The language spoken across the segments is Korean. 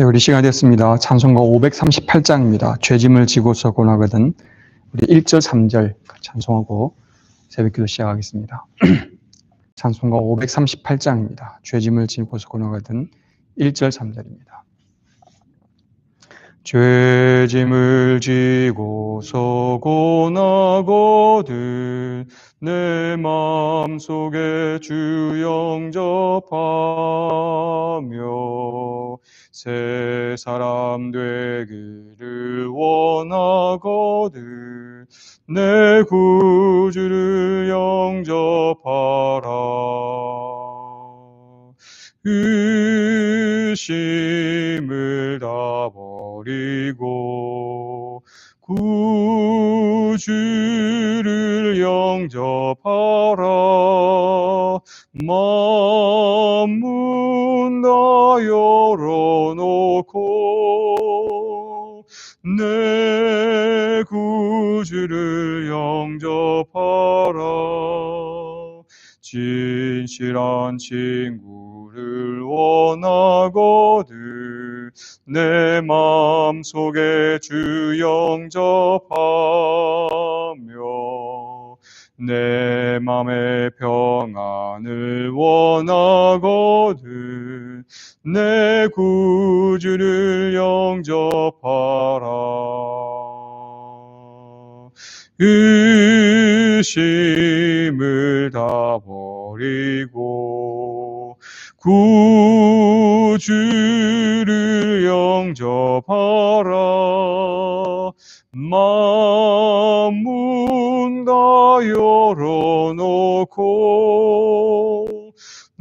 네, 우리 시간 됐습니다. 찬송가 538장입니다. 죄짐을 지고서 고나거든. 우리 1절, 3절 찬송하고 새벽기도 시작하겠습니다. 찬송가 538장입니다. 죄짐을 지고서 고나거든. 1절, 3절입니다. 죄짐을 지고서 고나거든 내 마음속에 주 영접하며 새 사람 되기를 원하거든 내 구주를 영접하라. 의심을 다버 리고 구주를 영접하라. 마문 다 열어놓고 내 구주를 영접하라. 진실한 친구를 원하거든 내 마음속에 주 영접하며 내 맘의 평안을 원하거든. 내 구주를 영접하라. 의심을 다 버리고 구주를 영접하라 마문 다 열어놓고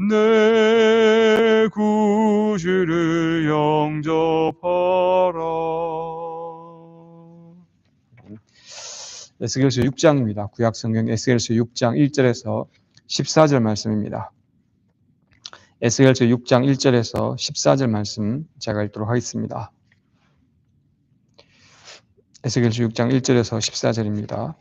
내 구주를 영접하라 에스겔서 6장입니다. 구약성경 에스겔서 6장 1절에서 14절 말씀입니다. 에스겔서 6장 1절에서 14절 말씀 제가 읽도록 하겠습니다. 에스겔서 6장 1절에서 14절입니다.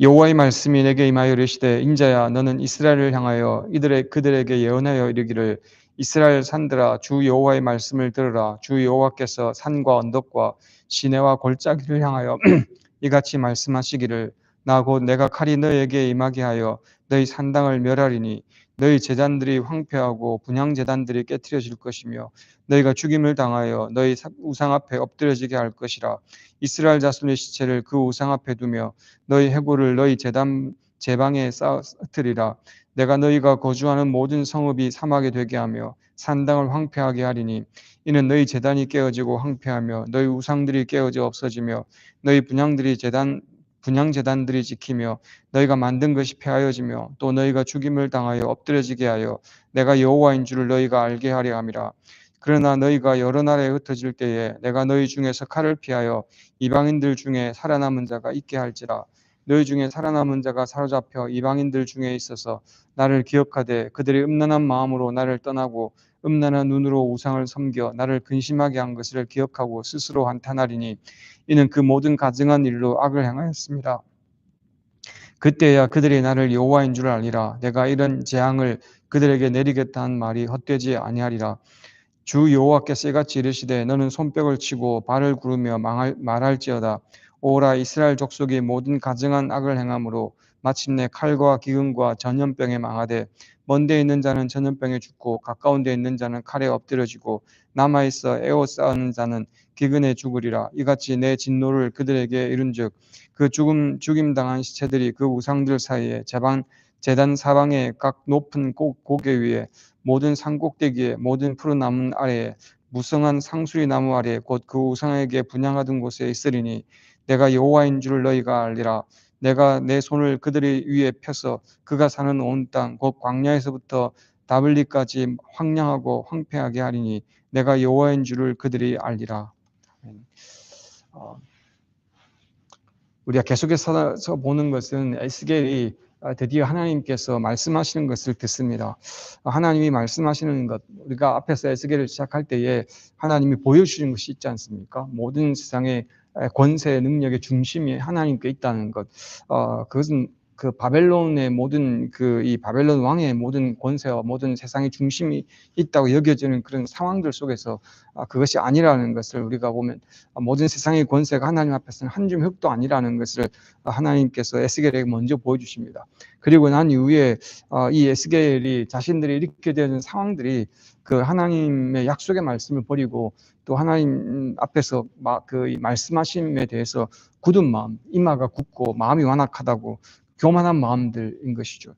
여호와의 말씀이 내게 임하여 이르시되 인자야 너는 이스라엘을 향하여 이들의 그들에게 예언하여 이르기를 이스라엘 산들아 주 여호와의 말씀을 들으라 주 여호와께서 산과 언덕과 시내와 골짜기를 향하여 이같이 말씀하시기를 나 곧 내가 칼이 너에게 임하게 하여 너희 산당을 멸하리니 너희 제단들이 황폐하고 분향 제단들이 깨뜨려질 것이며 너희가 죽임을 당하여 너희 우상 앞에 엎드려지게 할 것이라. 이스라엘 자손의 시체를 그 우상 앞에 두며 너희 해골을 너희 제단 제방에 쌓으리라. 내가 너희가 거주하는 모든 성읍이 사막이 되게 하며 산당을 황폐하게 하리니 이는 너희 제단이 깨어지고 황폐하며 너희 우상들이 깨어져 없어지며 너희 분향들이 제단 분향 제단들이 지키며 너희가 만든 것이 폐하여지며 또 너희가 죽임을 당하여 엎드려지게 하여 내가 여호와인 줄을 너희가 알게 하려 함이라. 그러나 너희가 여러 나라에 흩어질 때에 내가 너희 중에서 칼을 피하여 이방인들 중에 살아남은 자가 있게 할지라. 너희 중에 살아남은 자가 사로잡혀 이방인들 중에 있어서 나를 기억하되 그들이 음란한 마음으로 나를 떠나고 음란한 눈으로 우상을 섬겨 나를 근심하게 한 것을 기억하고 스스로 한탄하리니 이는 그 모든 가증한 일로 악을 행하였습니다. 그때야 그들이 나를 여호와인 줄 알리라. 내가 이런 재앙을 그들에게 내리겠다는 말이 헛되지 아니하리라. 주 여호와께서 이같이 이르시되 너는 손뼉을 치고 발을 구르며 말할지어다. 오라 이스라엘 족속이 모든 가증한 악을 행함으로 마침내 칼과 기근과 전염병에 망하되 먼 데 있는 자는 전염병에 죽고 가까운 데 있는 자는 칼에 엎드려지고 남아 있어 에워싸는 자는 기근에 죽으리라. 이같이 내 진노를 그들에게 이룬즉 그 죽음 죽임 당한 시체들이 그 우상들 사이에 제방 재단 사방의 각 높은 고, 고개 위에 모든 산 꼭대기에 모든 푸른 나무 아래에 무성한 상수리 나무 아래 곧 그 우상에게 분양하던 곳에 있으리니 내가 여호와인 줄 너희가 알리라 내가 내 손을 그들의 위에 펴서 그가 사는 온 땅 곧 광야에서부터 다블리까지 황량하고 황폐하게 하리니 내가 여호와인 줄을 그들이 알리라. 어, 우리가 계속해서 보는 것은 에스겔이 드디어 하나님께서 말씀하시는 것을 듣습니다. 하나님이 말씀하시는 것, 우리가 앞에서 에스겔을 시작할 때에 하나님이 보여주시는 것이 있지 않습니까? 모든 세상의 권세 능력의 중심이 하나님께 있다는 것. 어, 그것은 그 바벨론의 모든 그 이 바벨론 왕의 모든 권세와 모든 세상의 중심이 있다고 여겨지는 그런 상황들 속에서 아, 그것이 아니라는 것을 우리가 보면 아, 모든 세상의 권세가 하나님 앞에서는 한 줌 흙도 아니라는 것을 아, 하나님께서 에스겔에게 먼저 보여주십니다. 그리고 난 이후에 어, 이 에스겔이 자신들이 이렇게 되는 상황들이 그 하나님의 약속의 말씀을 버리고 또 하나님 앞에서 그 말씀하심에 대해서 굳은 마음, 이마가 굳고 마음이 완악하다고 교만한 마음들인 것이죠.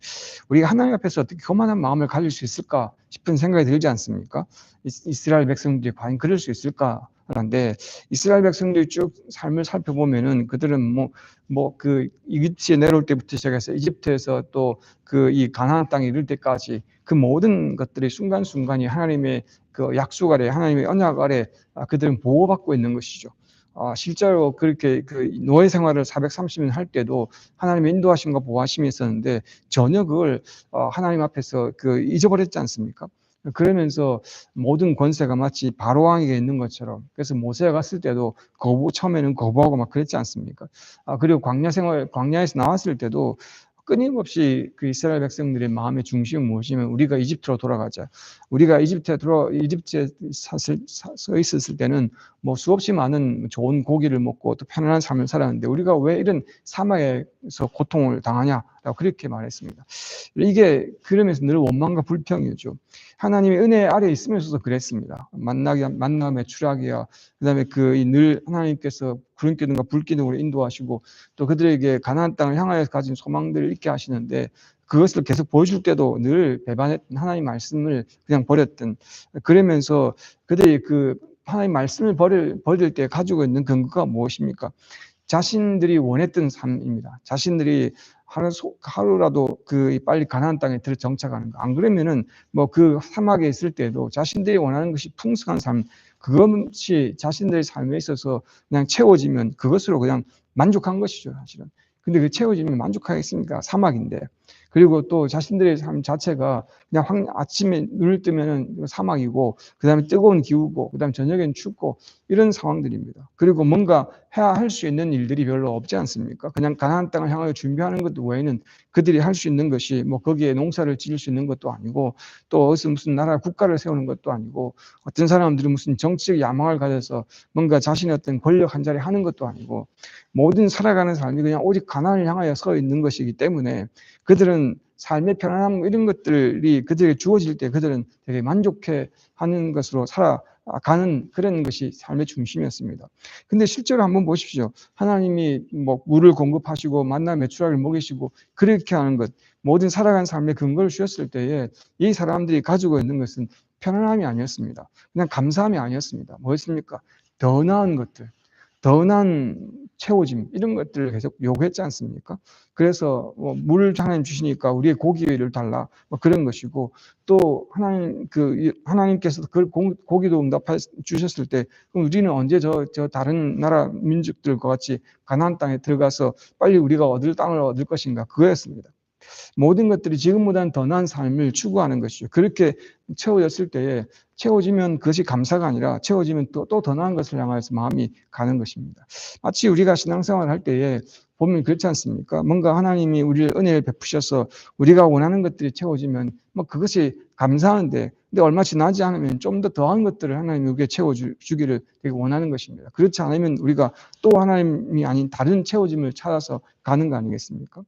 우리가 하나님 앞에서 어떻게 교만한 마음을 가질 수 있을까 싶은 생각이 들지 않습니까? 이스라엘 백성들이 과연 그럴 수 있을까? 그런데 이스라엘 백성들이 쭉 삶을 살펴보면은 그들은 뭐 뭐 그 이집트에 내려올 때부터 시작해서 이집트에서 또 그 이 가나안 땅에 이를 때까지 그 모든 것들이 순간순간이 하나님의 그 약속 아래 하나님의 언약 아래 아, 그들은 보호받고 있는 것이죠. 어, 실제로 그렇게 그 노예 생활을 430년 할 때도 하나님의 인도하심과 보호하심이 있었는데 전혀 그걸 어, 하나님 앞에서 그 잊어버렸지 않습니까? 그러면서 모든 권세가 마치 바로왕에게 있는 것처럼 그래서 모세가 갔을 때도 거부 처음에는 거부하고 막 그랬지 않습니까? 아 그리고 광야 생활 광야에서 나왔을 때도 끊임없이 그 이스라엘 백성들의 마음의 중심은 무엇이면 우리가 이집트로 돌아가자. 우리가 이집트에 들어 이집트에 사실 서 있었을 때는 뭐 수없이 많은 좋은 고기를 먹고 또 편안한 삶을 살았는데 우리가 왜 이런 사막에서 고통을 당하냐라고 그렇게 말했습니다. 이게 그러면서 늘 원망과 불평이죠. 하나님의 은혜 아래 있으면서도 그랬습니다. 만나기 만남의 추락이야. 그다음에 그 늘 하나님께서 구름 기둥과 불 기둥으로 인도하시고 또 그들에게 가나안 땅을 향하여 가진 소망들을 있게 하시는데 그것을 계속 보여줄 때도 늘 배반했던 하나님 말씀을 그냥 버렸던 그러면서 그들이 그 하나님 말씀을 버릴, 버릴 때 가지고 있는 근거가 무엇입니까? 자신들이 원했던 삶입니다. 자신들이 하루, 하루라도 그 빨리 가나안 땅에 들어 정착하는 거. 안 그러면은 뭐 그 사막에 있을 때도 자신들이 원하는 것이 풍성한 삶, 그것이 자신들의 삶에 있어서 그냥 채워지면 그것으로 그냥 만족한 것이죠, 사실은. 근데 그 채워지면 만족하겠습니까? 사막인데. 그리고 또 자신들의 삶 자체가 그냥 황, 아침에 눈을 뜨면은 사막이고, 그 다음에 뜨거운 기후고, 그 다음에 저녁엔 춥고, 이런 상황들입니다. 그리고 뭔가 해야 할 수 있는 일들이 별로 없지 않습니까? 그냥 가나안 땅을 향하여 준비하는 것 외에는 그들이 할 수 있는 것이 뭐 거기에 농사를 지을 수 있는 것도 아니고, 또 어디서 무슨 나라 국가를 세우는 것도 아니고, 어떤 사람들은 무슨 정치적 야망을 가져서 뭔가 자신의 어떤 권력 한 자리 하는 것도 아니고, 모든 살아가는 삶이 그냥 오직 가나안을 향하여 서 있는 것이기 때문에 그들은 삶의 편안함 이런 것들이 그들에게 주어질 때 그들은 되게 만족해 하는 것으로 살아 가는 그런 것이 삶의 중심이었습니다. 근데 실제로 한번 보십시오. 하나님이 뭐 물을 공급하시고 만나 매출하를 먹이시고 그렇게 하는 것 모든 살아가는 삶의 근거를 주셨을 때에 이 사람들이 가지고 있는 것은 편안함이 아니었습니다. 그냥 감사함이 아니었습니다. 뭐였습니까? 더 나은 것들, 더 나은 채워짐 이런 것들을 계속 요구했지 않습니까? 그래서 뭐 물을 하나님 주시니까 우리의 고기를 달라 뭐 그런 것이고 또 하나님 그 하나님께서 그 고기도 응답해 주셨을 때 그럼 우리는 언제 저 저 다른 나라 민족들과 같이 가나안 땅에 들어가서 빨리 우리가 얻을 땅을 얻을 것인가 그거였습니다. 모든 것들이 지금보다는 더 나은 삶을 추구하는 것이죠. 그렇게 채워졌을 때에 채워지면 그것이 감사가 아니라 채워지면 또또더 나은 것을 향하여서 마음이 가는 것입니다. 마치 우리가 신앙생활을 할 때에 보면 그렇지 않습니까? 뭔가 하나님이 우리를 은혜를 베푸셔서 우리가 원하는 것들이 채워지면 뭐 그것이 감사한데 근데 얼마 지나지 않으면 좀 더 더한 것들을 하나님이 우리에게 채워주기를 되게 원하는 것입니다. 그렇지 않으면 우리가 또 하나님이 아닌 다른 채워짐을 찾아서 가는 거 아니겠습니까?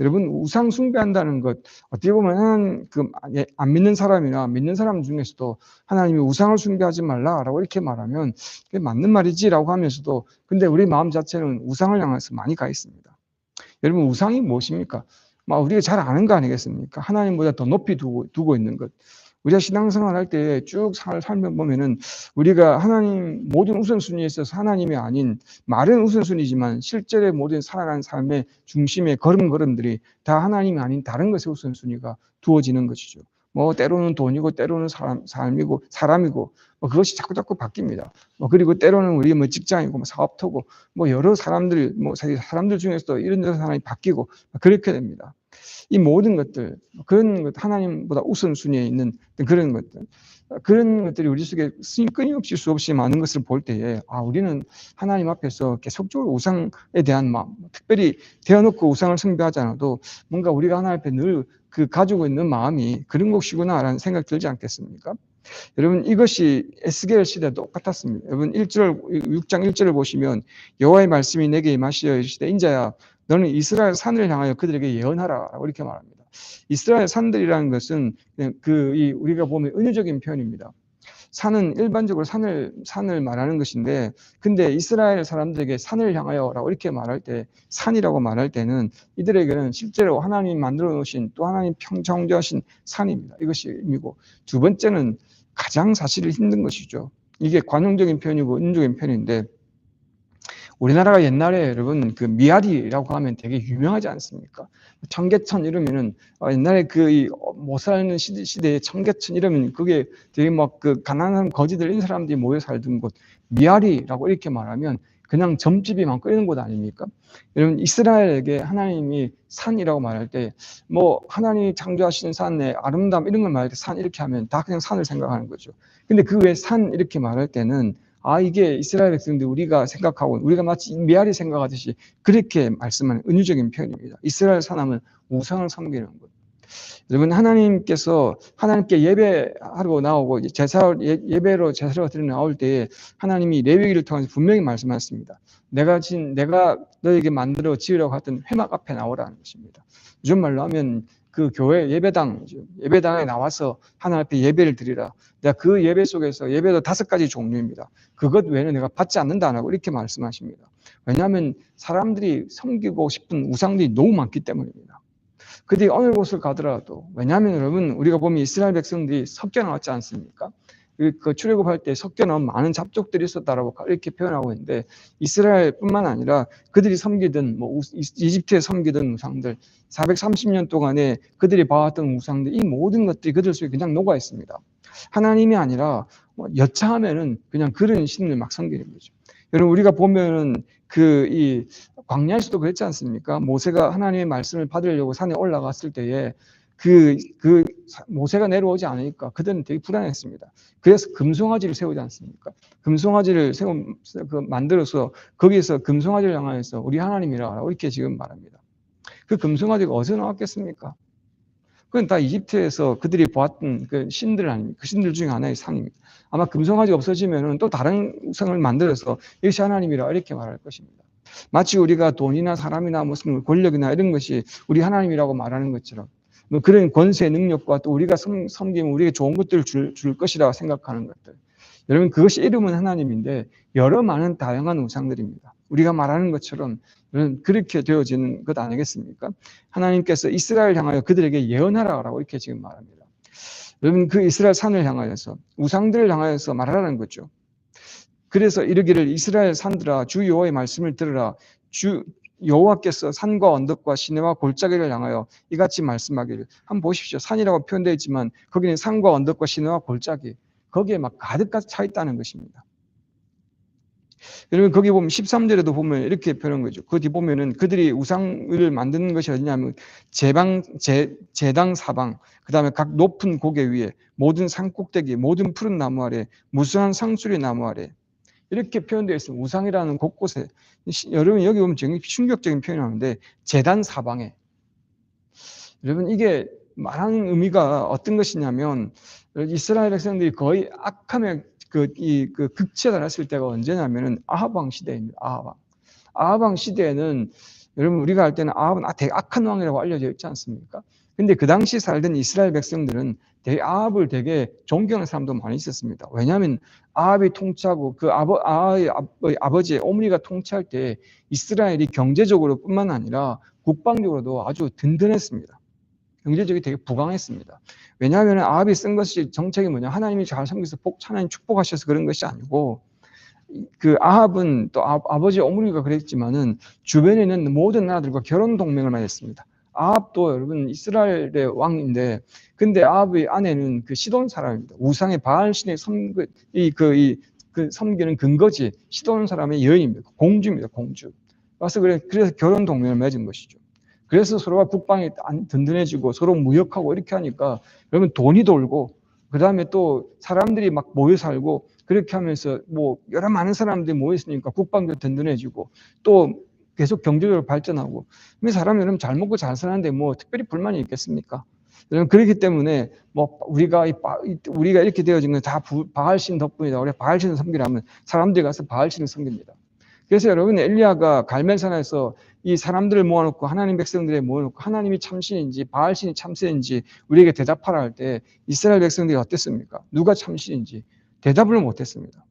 여러분 우상 숭배한다는 것 어떻게 보면 그안 예, 믿는 사람이나 믿는 사람 중에서도 하나님이 우상을 숭배하지 말라라고 이렇게 말하면 그게 맞는 말이지라고 하면서도 근데 우리 마음 자체는 우상을 향해서 많이 가 있습니다. 여러분 우상이 무엇입니까? 막 우리가 잘 아는 거 아니겠습니까? 하나님보다 더 높이 두고, 두고 있는 것. 우리가 신앙생활 할 때 쭉 살면 보면은 우리가 하나님 모든 우선순위에 있어서 하나님이 아닌 말은 우선순위지만 실제의 모든 살아가는 삶의 중심의 걸음걸음들이 다 하나님이 아닌 다른 것의 우선순위가 두어지는 것이죠. 뭐 때로는 돈이고 때로는 사람, 삶이고 사람이고 뭐 그것이 자꾸 자꾸 바뀝니다. 뭐 그리고 때로는 우리 뭐 직장이고 뭐 사업터고 뭐 여러 사람들 뭐 사람들 중에서도 이런 사람이 바뀌고 그렇게 됩니다. 이 모든 것들 그런 것 하나님보다 우선순위에 있는 그런 것들 그런 것들이 우리 속에 끊임없이 수없이 많은 것을 볼 때에 아 우리는 하나님 앞에서 계속적으로 우상에 대한 마음 특별히 대어놓고 우상을 숭배하지 않아도 뭔가 우리가 하나님 앞에 늘 그 가지고 있는 마음이 그런 것이구나라는 생각 들지 않겠습니까? 여러분 이것이 에스겔 시대 똑같았습니다. 여러분 1절 6장 1절을 보시면 여호와의 말씀이 내게 임하시어 시대 인자야 너는 이스라엘 산을 향하여 그들에게 예언하라라고 이렇게 말합니다. 이스라엘 산들이라는 것은 그이 우리가 보면 은유적인 표현입니다. 산은 일반적으로 산을 산을 말하는 것인데 근데 이스라엘 사람들에게 산을 향하여라고 이렇게 말할 때 산이라고 말할 때는 이들에게는 실제로 하나님 만들어 놓으신 또 하나님 평정하신 산입니다. 이것이 의미고 두 번째는 가장 사실 힘든 것이죠. 이게 관용적인 표현이고 은유적인 표현인데 우리나라가 옛날에 여러분 그 미아리라고 하면 되게 유명하지 않습니까? 청계천 이러면은 어, 옛날에 그못 살는 시대, 시대에 청계천 이러면 그게 되게 막 그 가난한 거지들 인 사람들이 모여 살던 곳 미아리라고 이렇게 말하면 그냥 점집이 많고 이런 곳 아닙니까? 여러분 이스라엘에게 하나님이 산이라고 말할 때 뭐 하나님이 창조하신 산의 아름다움 이런 걸 말할 때 산 이렇게 하면 다 그냥 산을 생각하는 거죠. 근데 그외산 이렇게 말할 때는 아 이게 이스라엘 백성들 우리가 생각하고 우리가 마치 메아리 생각하듯이 그렇게 말씀하는 은유적인 표현입니다. 이스라엘 사람은 우상을 섬기는 것. 여러분 하나님께서 하나님께 예배하러 나오고 제사 예, 예배로 제사로 드리러 나올 때에 하나님이 레위기를 통해서 분명히 말씀하셨습니다. 내가 진 내가 너에게 만들어 지으려고 했던 회막 앞에 나오라는 것입니다. 요즘 말로 하면 그 교회 예배당, 예배당에 나와서 하나님 앞에 예배를 드리라. 내가 그 예배 속에서 예배도 다섯 가지 종류입니다. 그것 외에는 내가 받지 않는다라고 이렇게 말씀하십니다. 왜냐하면 사람들이 섬기고 싶은 우상들이 너무 많기 때문입니다. 그들이 어느 곳을 가더라도 왜냐하면 여러분 우리가 보면 이스라엘 백성들이 섞여 나왔지 않습니까? 그 출애굽할 때 섞여 나온 많은 잡족들이 있었다라고 이렇게 표현하고 있는데 이스라엘뿐만 아니라 그들이 섬기던 뭐 이집트에 섬기던 우상들 430년 동안에 그들이 봐왔던 우상들 이 모든 것들이 그들 속에 그냥 녹아 있습니다. 하나님이 아니라 뭐 여차하면은 그냥 그런 신을 막 섬기는 거죠. 여러분 우리가 보면은 그 이 광야에서도 그랬지 않습니까? 모세가 하나님의 말씀을 받으려고 산에 올라갔을 때에 그, 그 모세가 내려오지 않으니까 그들은 되게 불안했습니다. 그래서 금송아지를 세우지 않습니까? 금송아지를 세우, 그 만들어서 거기에서 금송아지를 향하여서 우리 하나님이라 이렇게 지금 말합니다. 그 금송아지가 어디서 나왔겠습니까? 그건 다 이집트에서 그들이 보았던 그 신들 아닙니까? 그 신들 중에 하나의 상입니다. 아마 금송아지가 없어지면 또 다른 성을 만들어서 이것이 하나님이라 이렇게 말할 것입니다. 마치 우리가 돈이나 사람이나 무슨 권력이나 이런 것이 우리 하나님이라고 말하는 것처럼 뭐 그런 권세 능력과 또 우리가 섬, 기면 우리에게 좋은 것들을 줄, 줄 것이라고 생각하는 것들. 여러분 그것이 이름은 하나님인데 여러 많은 다양한 우상들입니다. 우리가 말하는 것처럼 그렇게 되어지는 것 아니겠습니까? 하나님께서 이스라엘 향하여 그들에게 예언하라고 이렇게 지금 말합니다. 여러분 그 이스라엘 산을 향하여서 우상들을 향하여서 말하라는 거죠. 그래서 이르기를 이스라엘 산들아 주 여호와의 말씀을 들으라 주 여호와께서 산과 언덕과 시내와 골짜기를 향하여 이같이 말씀하기를 한번 보십시오. 산이라고 표현되어 있지만 거기는 산과 언덕과 시내와 골짜기 거기에 막 가득가득 차 있다는 것입니다. 여러분 거기 보면 13절에도 보면 이렇게 표현한 거죠. 그 뒤 보면은 그들이 우상을 만드는 것이 어디냐면 제방 제, 제당 사방 그다음에 각 높은 고개 위에 모든 산 꼭대기 모든 푸른 나무 아래 무수한 상수리 나무 아래 이렇게 표현되어 있습니다. 우상이라는 곳곳에 여러분 여기 보면 굉장히 충격적인 표현하는데 재단 사방에 여러분 이게 말하는 의미가 어떤 것이냐면 이스라엘 백성들이 거의 악함의 그, 이, 그 극치에 달했을 때가 언제냐면은 아하방 시대입니다. 아하방. 아하방 시대에는 여러분 우리가 할 때는 아합은 아, 되게 악한 왕이라고 알려져 있지 않습니까? 근데 그 당시 살던 이스라엘 백성들은 아합을 되게 존경하는 사람도 많이 있었습니다. 왜냐하면 아합이 통치하고 그 아버, 아의 아버지 오므리가 통치할 때 이스라엘이 경제적으로 뿐만 아니라 국방적으로도 아주 든든했습니다. 경제적이 되게 부강했습니다. 왜냐하면 아합이 쓴 것이 정책이 뭐냐 하나님이 잘 섬겨서 복 하나님 축복하셔서 그런 것이 아니고 그 아합은 또 아, 버지 오므리가 그랬지만은 주변에 있는 모든 나라들과 결혼 동맹을 맺었습니다. 아합도 여러분 이스라엘의 왕인데 근데 아합의 아내는 그 시돈 사람입니다. 우상의 바알 신의 섬그 이그 이, 그 섬기는 근거지 시돈 사람의 여인입니다. 공주입니다. 공주. 그래서 그래 그래서 결혼 동맹을 맺은 것이죠. 그래서 서로가 국방이 든든해지고 서로 무역하고 이렇게 하니까 여러분 돈이 돌고 그 다음에 또 사람들이 막 모여 살고 그렇게 하면서 뭐 여러 많은 사람들이 모여 있으니까 국방도 든든해지고 또 계속 경제적으로 발전하고 사람 여러분 잘 먹고 잘 사는데 뭐 특별히 불만이 있겠습니까? 여러분 그렇기 때문에 뭐 우리가 이- 우리가 이렇게 되어진 건 다 바알신 덕분이다. 우리 바알신을 섬기라면 사람들이 가서 바알신을 섬깁니다. 그래서 여러분 엘리야가 갈멜산에서 이 사람들을 모아놓고 하나님 백성들에 모아놓고 하나님이 참신인지 바알신이 참신인지 우리에게 대답하라 할 때 이스라엘 백성들이 어땠습니까? 누가 참신인지 대답을 못했습니다.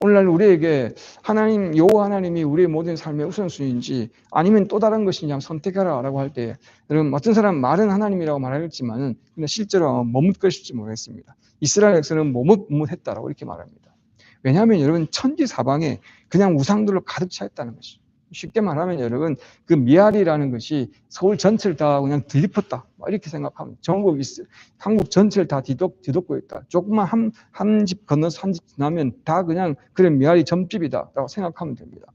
오늘날 우리에게 하나님 여호와 하나님이 우리의 모든 삶의 우선순위인지 아니면 또 다른 것인지 한번 선택하라라고 할 때 여러분 어떤 사람 말은 하나님이라고 말하겠지만은 근데 실제로 머뭇 것일지 모르겠습니다. 이스라엘 백성은 머뭇머뭇했다라고 이렇게 말합니다. 왜냐하면 여러분 천지 사방에 그냥 우상들로 가득 차 있다는 것이. 쉽게 말하면 여러분 그 미아리라는 것이 서울 전체를 다 그냥 뒤덮었다. 뭐 이렇게 생각하면 전국 한국 전체를 다 뒤덮, 뒤덮고 있다. 조금만 한 한 집 건너서 한 집 지나면 다 그냥 그런 미아리 점집이다라고 생각하면 됩니다.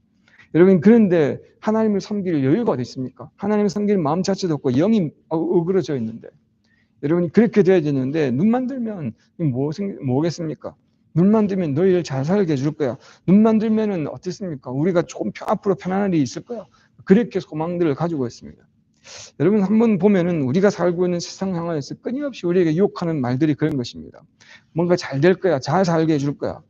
여러분 그런데 하나님을 섬길 여유가 어디 있습니까? 하나님을 섬길 마음 자체도 없고 영이 어그러져 있는데 여러분이 그렇게 되어지는데 눈만 들면 뭐 뭐겠습니까? 눈만 들면 너희를 잘 살게 해줄 거야. 눈만 들면은 어떻습니까? 우리가 조금 앞으로 편안한 일이 있을 거야. 그렇게 소망들을 가지고 있습니다. 여러분 한번 보면은 우리가 살고 있는 세상 상황에서 끊임없이 우리에게 유혹하는 말들이 그런 것입니다. 뭔가 잘 될 거야, 잘 살게 해줄 거야.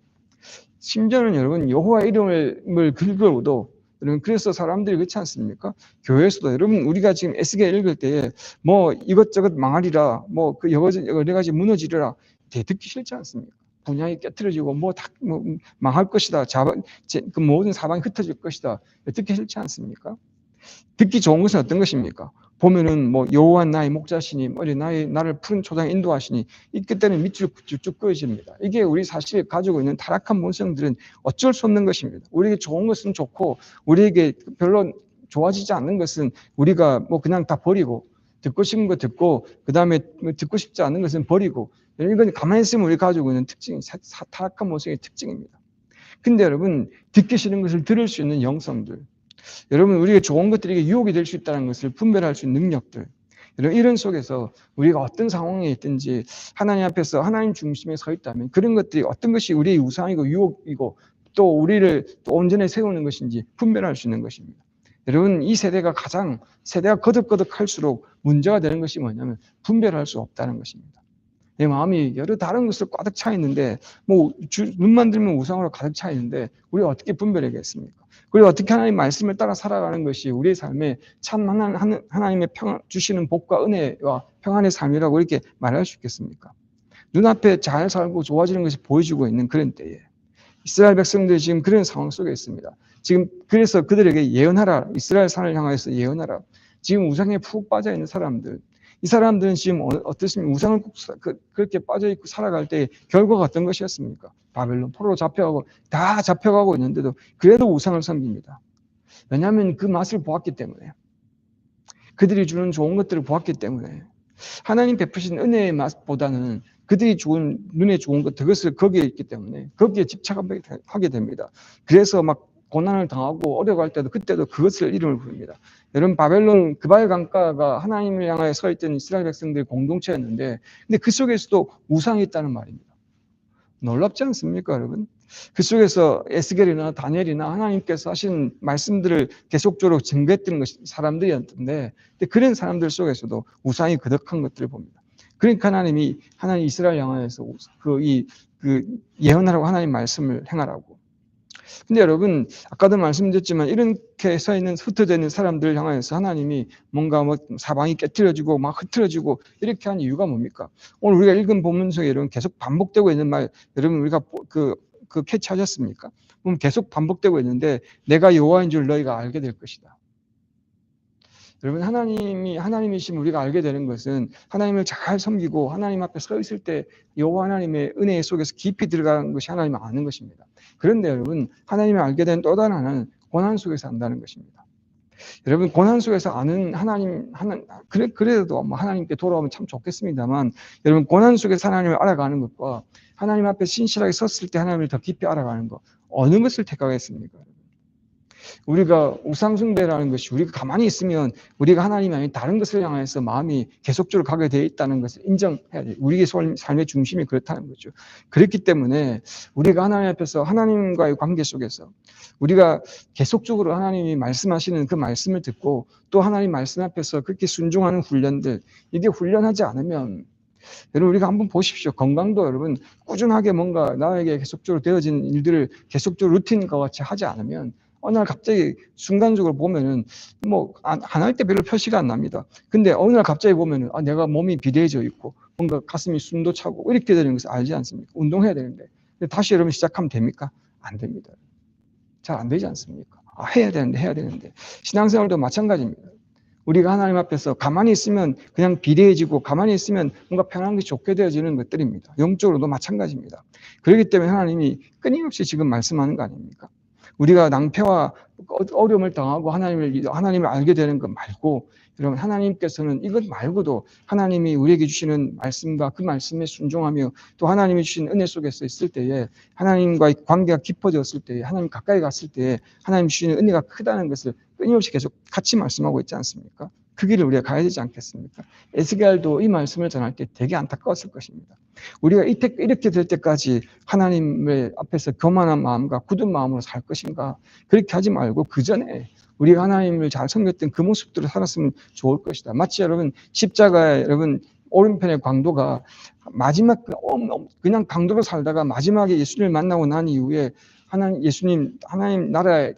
심지어는 여러분 여호와 이름을 긁어도 여러분 그래서 사람들이 그렇지 않습니까? 교회에서도 여러분 우리가 지금 에스겔 읽을 때에 뭐 이것저것 망하리라, 뭐 그 여러 가지 무너지리라 듣기 싫지 않습니까? 분양이 깨뜨려지고 뭐 다 뭐 망할 것이다. 자그 모든 사방이 흩어질 것이다. 듣기 싫지 않습니까? 듣기 좋은 것은 어떤 것입니까? 보면은 뭐 여호와 나의 목자시니 머리 나의 나를 푸른 초장에 인도하시니 이 그때는 밑줄 쭉쭉 그어집니다. 이게 우리 사실 가지고 있는 타락한 본성들은 어쩔 수 없는 것입니다. 우리에게 좋은 것은 좋고 우리에게 별로 좋아지지 않는 것은 우리가 뭐 그냥 다 버리고 듣고 싶은 거 듣고 그 다음에 뭐 듣고 싶지 않은 것은 버리고 이건 가만히 있으면 우리 가지고 있는 특징이 타락한 모습의 특징입니다. 근데 여러분 듣기 싫은 것을 들을 수 있는 영성들 여러분 우리가 좋은 것들이 유혹이 될 수 있다는 것을 분별할 수 있는 능력들 여러분 이런 속에서 우리가 어떤 상황에 있든지 하나님 앞에서 하나님 중심에 서 있다면 그런 것들이 어떤 것이 우리의 우상이고 유혹이고 또 우리를 또 온전히 세우는 것인지 분별할 수 있는 것입니다. 여러분 이 세대가 가장 세대가 거듭거듭할수록 문제가 되는 것이 뭐냐면 분별할 수 없다는 것입니다. 내 마음이 여러 다른 것을 가득 차 있는데 뭐 주, 눈만 들면 우상으로 가득 차 있는데 우리가 어떻게 분별하겠습니까? 그리고 어떻게 하나님 말씀을 따라 살아가는 것이 우리의 삶에 참 하나, 하나님의 평 주시는 복과 은혜와 평안의 삶이라고 이렇게 말할 수 있겠습니까? 눈앞에 잘 살고 좋아지는 것이 보여지고 있는 그런 때에 이스라엘 백성들이 지금 그런 상황 속에 있습니다. 지금 그래서 그들에게 예언하라. 이스라엘 산을 향하여서 예언하라. 지금 우상에 푹 빠져 있는 사람들. 이 사람들은 지금 어, 어떻습니까? 우상을 꼭 그, 그렇게 빠져 있고 살아갈 때 결과가 어떤 것이었습니까? 바벨론 포로로 잡혀가고 다 잡혀가고 있는데도 그래도 우상을 섬깁니다. 왜냐하면 그 맛을 보았기 때문에 그들이 주는 좋은 것들을 보았기 때문에 하나님 베푸신 은혜의 맛보다는 그들이 좋은 눈에 좋은 것 그것을 거기에 있기 때문에 거기에 집착하게 됩니다. 그래서 막 고난을 당하고 어려워할 때도 그때도 그것을 이름을 부릅니다. 여러분 바벨론 그발 강가가 하나님을 향하여 서 있던 이스라엘 백성들의 공동체였는데 근데 그 속에서도 우상이 있다는 말입니다. 놀랍지 않습니까, 여러분? 그 속에서 에스겔이나 다니엘이나 하나님께서 하신 말씀들을 계속적으로 증거했던 것이 사람들이었는데 그런 사람들 속에서도 우상이 거듭한 것들을 봅니다. 그러니까 하나님이 하나님 이스라엘 향하여서 그이그 그 예언하라고 하나님 말씀을 행하라고 근데 여러분 아까도 말씀드렸지만 이렇게 서 있는 흩어져 있는 사람들을 향하여서 하나님이 뭔가 뭐 사방이 깨뜨려지고 막 흐트러지고 이렇게 한 이유가 뭡니까? 오늘 우리가 읽은 본문 속에 여러분 계속 반복되고 있는 말 여러분 우리가 그, 그 캐치하셨습니까? 그럼 계속 반복되고 있는데 내가 여호와인 줄 너희가 알게 될 것이다. 여러분 하나님이 하나님이심 우리가 알게 되는 것은 하나님을 잘 섬기고 하나님 앞에 서 있을 때 여호와 하나님의 은혜 속에서 깊이 들어가는 것이 하나님을 아는 것입니다. 그런데 여러분 하나님을 알게 된 또 다른 하나는 고난 속에서 안다는 것입니다. 여러분 고난 속에서 아는 하나님 하나 그래 그래도 뭐 하나님께 돌아오면 참 좋겠습니다만 여러분 고난 속에서 하나님을 알아가는 것과 하나님 앞에 신실하게 섰을 때 하나님을 더 깊이 알아가는 것 어느 것을 택하겠습니까? 우리가 우상숭배라는 것이 우리가 가만히 있으면 우리가 하나님이 아닌 다른 것을 향해서 마음이 계속적으로 가게 되어 있다는 것을 인정해야 돼요. 우리의 삶의 중심이 그렇다는 거죠. 그렇기 때문에 우리가 하나님 앞에서 하나님과의 관계 속에서 우리가 계속적으로 하나님이 말씀하시는 그 말씀을 듣고 또 하나님 말씀 앞에서 그렇게 순종하는 훈련들 이게 훈련하지 않으면 여러분 우리가 한번 보십시오. 건강도 여러분 꾸준하게 뭔가 나에게 계속적으로 되어진 일들을 계속적으로 루틴과 같이 하지 않으면 어느 날 갑자기 순간적으로 보면은 뭐 안 할 때 별로 표시가 안 납니다. 근데 어느 날 갑자기 보면은 아 내가 몸이 비대해져 있고 뭔가 가슴이 숨도 차고 이렇게 되는 것을 알지 않습니까? 운동해야 되는데 다시 여러분 시작하면 됩니까? 안 됩니다. 잘 안 되지 않습니까? 아, 해야 되는데 해야 되는데 신앙생활도 마찬가지입니다. 우리가 하나님 앞에서 가만히 있으면 그냥 비대해지고 가만히 있으면 뭔가 편한 게 좋게 되어지는 것들입니다. 영적으로도 마찬가지입니다. 그렇기 때문에 하나님이 끊임없이 지금 말씀하는 거 아닙니까? 우리가 낭패와 어려움을 당하고 하나님을 하나님을 알게 되는 것 말고 여러분 하나님께서는 이것 말고도 하나님이 우리에게 주시는 말씀과 그 말씀에 순종하며 또 하나님이 주신 은혜 속에서 있을 때에 하나님과의 관계가 깊어졌을 때에 하나님 가까이 갔을 때에 하나님 주시는 은혜가 크다는 것을 끊임없이 계속 같이 말씀하고 있지 않습니까? 그 길을 우리가 가야 되지 않겠습니까? 에스겔도 이 말씀을 전할 때 되게 안타까웠을 것입니다. 우리가 이렇게 될 때까지 하나님의 앞에서 교만한 마음과 굳은 마음으로 살 것인가? 그렇게 하지 말고 그 전에 우리가 하나님을 잘 섬겼던 그 모습들을 살았으면 좋을 것이다. 마치 여러분 십자가에 여러분 오른편의 광도가 마지막 그 그냥 강도로 살다가 마지막에 예수님을 만나고 난 이후에 하나님 예수님 하나님 나라에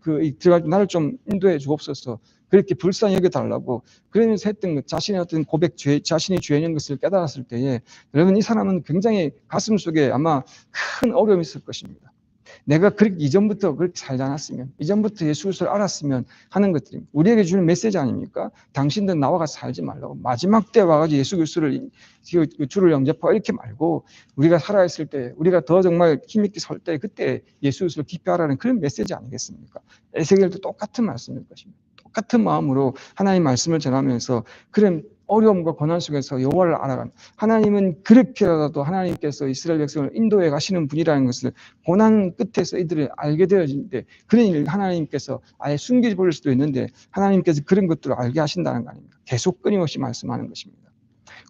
그 들어갈 때 나를 좀 인도해 주옵소서. 그렇게 불쌍히 여겨 달라고 그러면서 했던 것 자신의 어떤 고백 죄 자신이 죄인 것을 깨달았을 때에 여러분 이 사람은 굉장히 가슴 속에 아마 큰 어려움이 있을 것입니다. 내가 그렇게 이전부터 그렇게 살지 않았으면, 이전부터 예수 그리스도를 알았으면 하는 것들이 우리에게 주는 메시지 아닙니까? 당신들 나와 같이 살지 말라고. 마지막 때 와가지고 예수 그리스도를 그 주를 영접하고 이렇게 말고 우리가 살아있을 때, 우리가 더 정말 힘있게 설 때 그때 예수 그리스도를 깊이 하라는 그런 메시지 아니겠습니까? 에세겔도 똑같은 말씀일 것입니다. 똑같은 마음으로 하나님 말씀을 전하면서 그런 어려움과 고난 속에서 여호와를 알아간 하나님은 그렇게라도 하나님께서 이스라엘 백성을 인도해 가시는 분이라는 것을 고난 끝에서 이들을 알게 되어진데 그런 일 하나님께서 아예 숨겨 버릴 수도 있는데 하나님께서 그런 것들을 알게 하신다는 거 아닙니까? 계속 끊임없이 말씀하는 것입니다.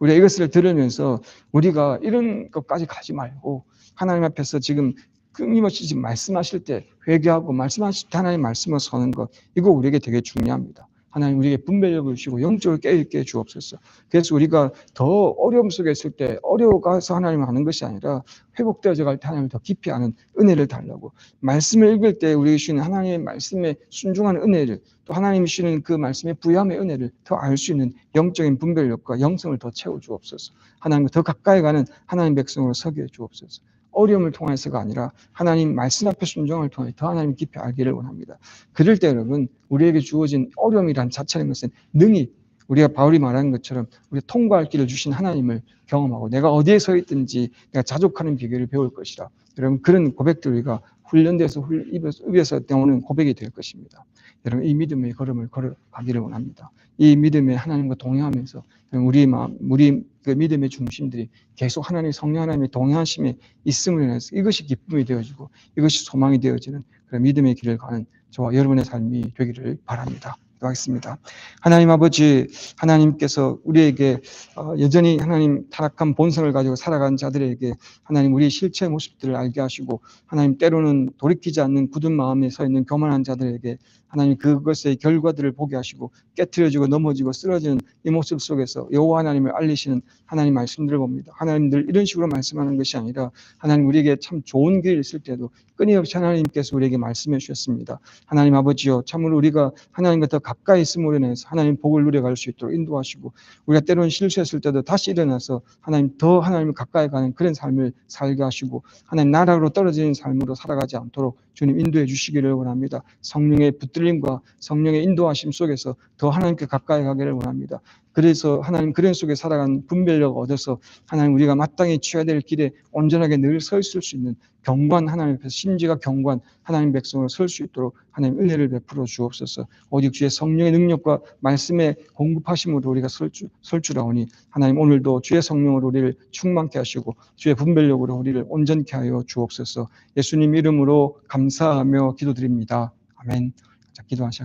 우리가 이것을 들으면서 우리가 이런 것까지 가지 말고 하나님 앞에서 지금 끊임없이 지금 말씀하실 때 회개하고 말씀하실 때 하나님 말씀을 서는 것 이거 우리에게 되게 중요합니다. 하나님 우리에게 분별력을 주시고 영적으로 깨있게 주옵소서. 그래서 우리가 더 어려움 속에 있을 때 어려워가서 하나님을 하는 것이 아니라 회복되어져 갈 때 하나님을 더 깊이 아는 은혜를 달라고 말씀을 읽을 때 우리에게 주시는 하나님의 말씀에 순종하는 은혜를 또 하나님이 주시는 그 말씀의 부여함의 은혜를 더 알 수 있는 영적인 분별력과 영성을 더 채워 주옵소서. 하나님과 더 가까이 가는 하나님 백성으로 서게 해 주옵소서. 어려움을 통해서가 아니라 하나님 말씀 앞에 순종을 통해 더 하나님 깊이 알기를 원합니다. 그럴 때 여러분 우리에게 주어진 어려움이란 자체는 것은 능히 우리가 바울이 말하는 것처럼 우리 통과할 길을 주신 하나님을 경험하고 내가 어디에 서 있든지 내가 자족하는 비결을 배울 것이라. 여러분 그런 고백들 우리가 훈련돼서 입에서, 입에서 나오는 고백이 될 것입니다. 여러분 이 믿음의 걸음을 걸어가기를 원합니다. 이 믿음에 하나님과 동행하면서 우리 마음, 우리 그 믿음의 중심들이 계속 하나님 성령 하나님의 동행하심에 있음을 인해서 이것이 기쁨이 되어지고 이것이 소망이 되어지는 그런 믿음의 길을 가는 저와 여러분의 삶이 되기를 바랍니다. 기도하겠습니다. 하나님 아버지, 하나님께서 우리에게 어, 여전히 하나님 타락한 본성을 가지고 살아간 자들에게 하나님 우리 실체 모습들을 알게 하시고 하나님 때로는 돌이키지 않는 굳은 마음에 서 있는 교만한 자들에게 하나님 그것의 결과들을 보게 하시고 깨트려지고 넘어지고 쓰러지는 이 모습 속에서 여호와 하나님을 알리시는 하나님 말씀들을 봅니다. 하나님들 이런 식으로 말씀하는 것이 아니라 하나님 우리에게 참 좋은 길이 있을 때도 끊임없이 하나님께서 우리에게 말씀해 주셨습니다. 하나님 아버지요 참으로 우리가 하나님과 더 가까이 있음으로 인해서 하나님 복을 누려갈 수 있도록 인도하시고 우리가 때로는 실수했을 때도 다시 일어나서 하나님 더 하나님을 가까이 가는 그런 삶을 살게 하시고 하나님 나라로 떨어지는 삶으로 살아가지 않도록 주님 인도해 주시기를 원합니다. 성령의 붙들 림과 성령의 인도하심 속에서 더 하나님께 가까이 가기를 원합니다. 그래서 하나님 그런 속에 살아간 분별력 얻어서 하나님 우리가 마땅히 취해야 될 길에 온전하게 늘 서 있을 수 있는 경관 하나님 앞에서 심지가 경관 하나님 백성으로 설수 있도록 하나님 은혜를 베풀어 주옵소서. 오직 주의 성령의 능력과 말씀의 공급하심으로 우리가 설, 줄, 설 줄아오니 하나님 오늘도 주의 성령으로 우리를 충만케 하시고 주의 분별력으로 우리를 온전케 하여 주옵소서. 예수님 이름으로 감사하며 기도드립니다. 아멘.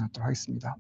갖도록 하겠습니다.